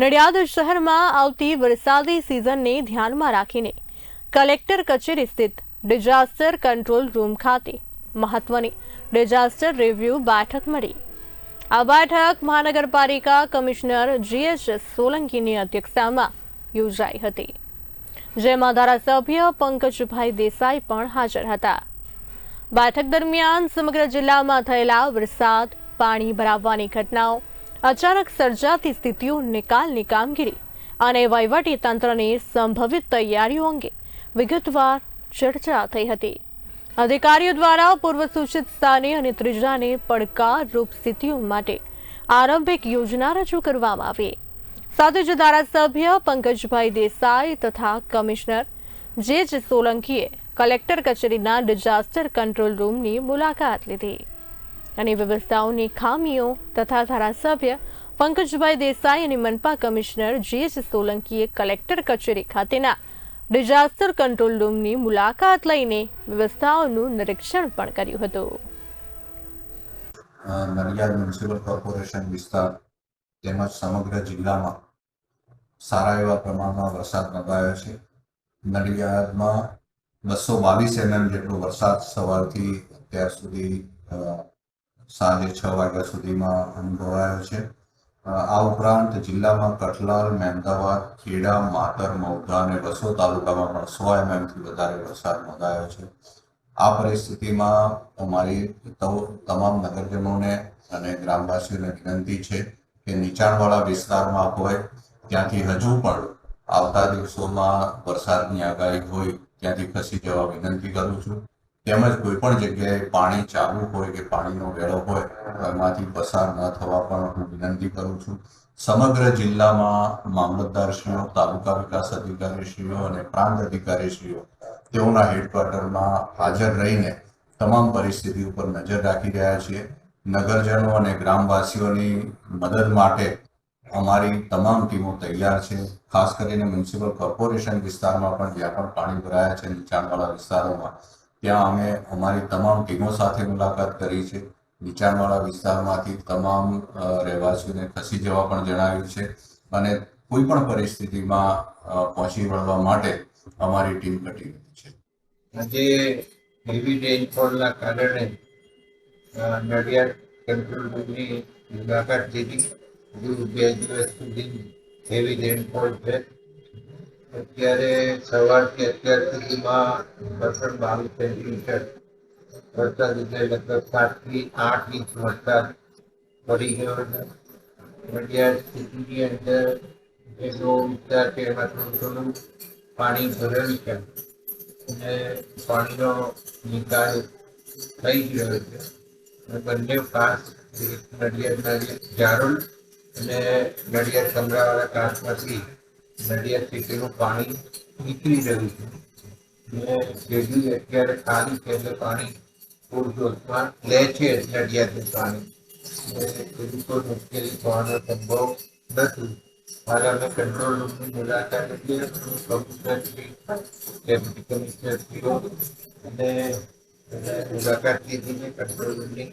નડિયાદ શહેરમાં આવતી વરસાદી સિઝનને ધ્યાનમાં રાખીને કલેક્ટર કચેરી સ્થિત ડિઝાસ્ટર કંટ્રોલ રૂમ ખાતે મહત્વની ડિઝાસ્ટર રિવ્યુ બેઠક મળી. આ બેઠક મહાનગરપાલિકા કમિશનર જીએસ સોલંકીની અધ્યક્ષતામાં યોજાઈ હતી. જેમાં ધારાસભ્ય પંકજભાઈ દેસાઈ પણ હાજર હતા. બેઠક દરમિયાન સમગ્ર જિલ્લામાં થયેલા વરસાદ, પાણી ભરાવવાની ઘટનાઓ અચાનક સર્જાતી સ્થિતિઓ નિકાલની કામગીરી અને વહીવટી તંત્રની સંભવિત તૈયારીઓ અંગે વિગતવાર ચર્ચા થઈ હતી. અધિકારીઓ દ્વારા પૂર્વ સૂચિત સ્થાને અને ત્રીજાને પડકારરૂપ સ્થિતિઓ માટે આરંભિક યોજના રજૂ કરવામાં આવી. સાથે જ ધારાસભ્ય પંકજભાઈ દેસાઈ તથા કમિશનર જે જ સોલંકીએ કલેક્ટર કચેરીના ડિઝાસ્ટર કંટ્રોલ રૂમની મુલાકાત લીધી. અને વ્યવસ્થાઓની ખામીઓ તથા ધારાસભ્ય પંકજભાઈ દેસાઈ અને મનપા કમિશનર જે જ સોલંકીએ કલેક્ટર કચેરી ખાતેના ડિઝાસ્ટર કંટ્રોલ રૂમની મુલાકાત લઈને વ્યવસ્થાઓનું નિરીક્ષણ પણ કર્યું હતું. નડિયાદ મ્યુનિસિપલ કોર્પોરેશન વિસ્તાર તેમજ સમગ્ર જિલ્લામાં સારા એવા પ્રમાણમાં વરસાદ નોંધાયો છે. નડિયાદમાં બસો બાવીસ એમએમ જેટલો વરસાદ સવારથી અત્યાર સુધી સાંજે છ વાગ્યા સુધીમાં અનુભવાયો છે. આ ઉપરાંત જિલ્લામાં કઠલાલ મહેમદાવાદ, ખેડા, માતર મૌધા અને વસો તાલુકામાં પણ સો એમએમથી વધારે વરસાદ નોંધાયો છે. આ પરિસ્થિતિમાં અમારી તમામ નગરજનોને અને ગ્રામવાસીઓને વિનંતી છે કે નીચાણવાળા વિસ્તારમાં હોય, ત્યાંથી હજુ પણ આવતા દિવસોમાં વરસાદની આગાહી હોય, ત્યાંથી ખસી જવા વિનંતી કરું છું. તેમજ કોઈ પણ જગ્યાએ પાણી ચાલુ હોય કે પાણીનો વેળો હોય, એમાંથી પસાર ન થવા પણ હું વિનંતી કરું છું. સમગ્ર જિલ્લામાં મામલતદારશ્રીઓ, તાલુકા વિકાસ અધિકારીશ્રીઓ અને પ્રાંત અધિકારીશ્રીઓ તેઓના હેડક્વાર્ટરમાં હાજર રહીને તમામ પરિસ્થિતિ ઉપર નજર રાખી રહ્યા છીએ. નગરજનો અને ગ્રામવાસીઓની મદદ માટે અમારી તમામ ટીમો તૈયાર છે. ખાસ કરીને મ્યુનિસિપલ કોર્પોરેશન વિસ્તારમાં પણ જ્યાં પણ પાણી ભરાયા છે, નીચાણવાળા વિસ્તારોમાં. ત્યાં અમે અમારી તમામ ટીમો સાથે મુલાકાત કરી છે. નીચાણવાળા વિસ્તારમાંથી તમામ રહેવાસીઓને ખસી જવા પણ જણાવ્યું છે અને કોઈ પણ પરિસ્થિતિમાં પહોંચી વળવા માટે અમારી ટીમ કટિબદ્ધ છે. આજે હેવી રેનફોલના કારણે નડિયાદ કંટ્રોલ રૂમની મુલાકાત લીધી. બે દિવસ સુધી હેવી રેનફોલ છે. અત્યારે સવારથી અત્યાર સુધીમાં વરસાદ બાવીસ સેન્ટીમીટર વરસાદ એટલે લગભગ સાતથી આઠ ઇંચ વરસાદ પડી ગયો છે. નડિયાદ સિટીની અંદર એનો વિસ્તાર છે એમાં થોડું થોડું પાણી ભરેલું છે. અને પાણીનો નિકાલ થઈ ગયો છે. અને બંને પાસ નડિયાદના જારોલ અને નડિયાદ કમરાવાળા કાંસમાંથી નડિયાદ સિટીનું પાણી નીકળી રહ્યું છે અને જેટલી અત્યારે ખાલી છે એટલે પાણી પૂરજોશમાં લે છે નડિયાદનું પાણી અને એવી કોઈ મુશ્કેલી થવાનો સંભવ નથી હાલ અમે કંટ્રોલ રૂમની મુલાકાત લીધી કમિશનરશ્રી ડેપ્યુટી કમિશનરશ્રીઓ અને અને મુલાકાત લીધી છે કંટ્રોલ રૂમની